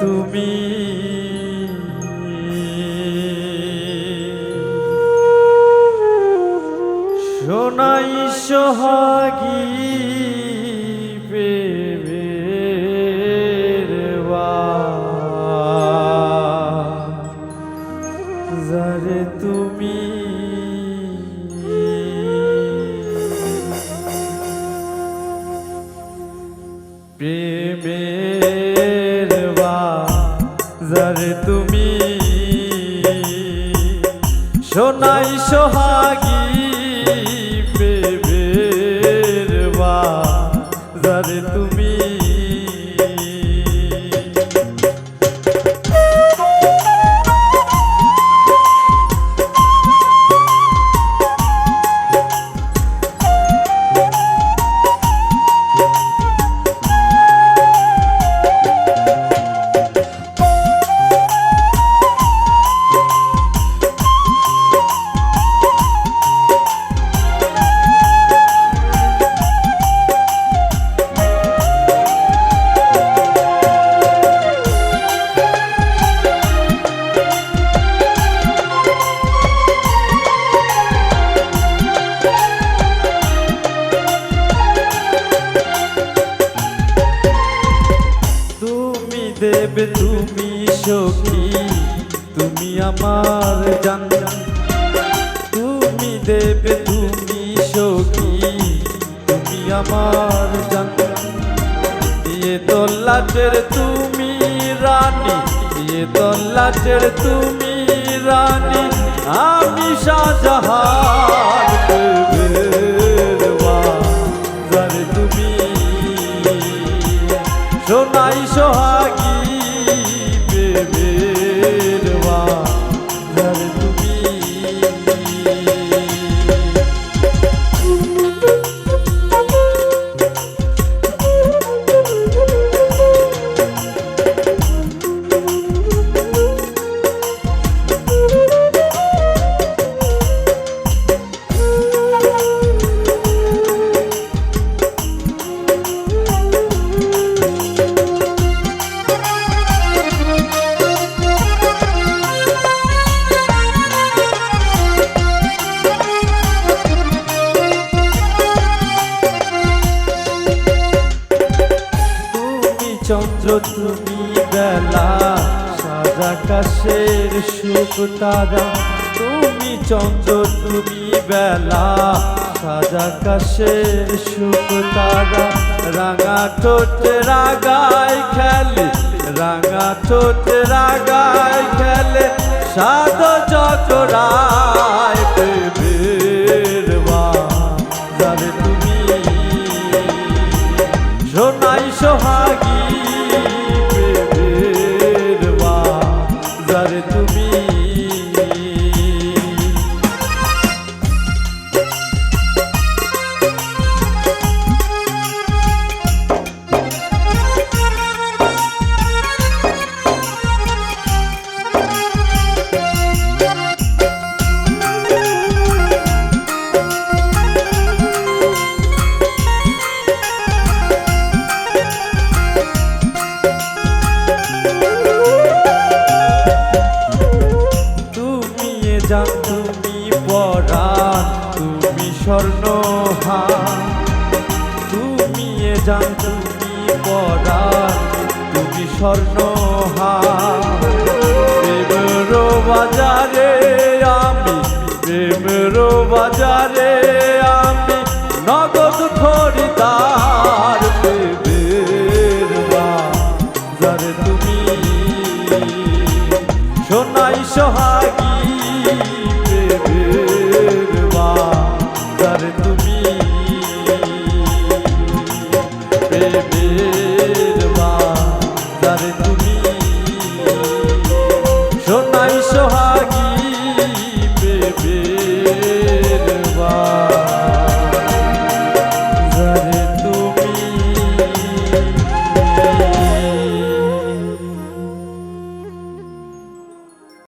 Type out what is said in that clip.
তুমি। সোনাই সোহাগী প্রেমের যারে তুমি। সোনাই সোহাগী দেবে, তুমি সখী, তুমি আমার জান। তুমি দেবে, তুমি সখী, তুমি আমার জান। দিয়ে দোল্লাটের তুমি রানী, দিয়ে দোল্লাটের তুমি রানী, আমি শাহজাহান তুমি সোনাই সোহাগী চন্দ্র তুমি বেলা, সাজা কাশের সুখ তারা। তুমি চন্দ্র, তুমি বেলা, সাজা কাশের সুখ তারা। রাঙা ঠোঁটে রাগায় খেলে, রাঙা ঠোঁটে রাগায় খেলে সাদ চকরায় তুমি এ তুমি পরাণ তুমি স্বর্ণহার। তুমি এ জান তুমি পরাণ তুমি স্বর্ণহার। প্রেমের বাজারে আমি প্রেমের বাজারে আমি নগদ খরিদার প্রেমের তুমি। সোনাই সোহাগী প্রেমের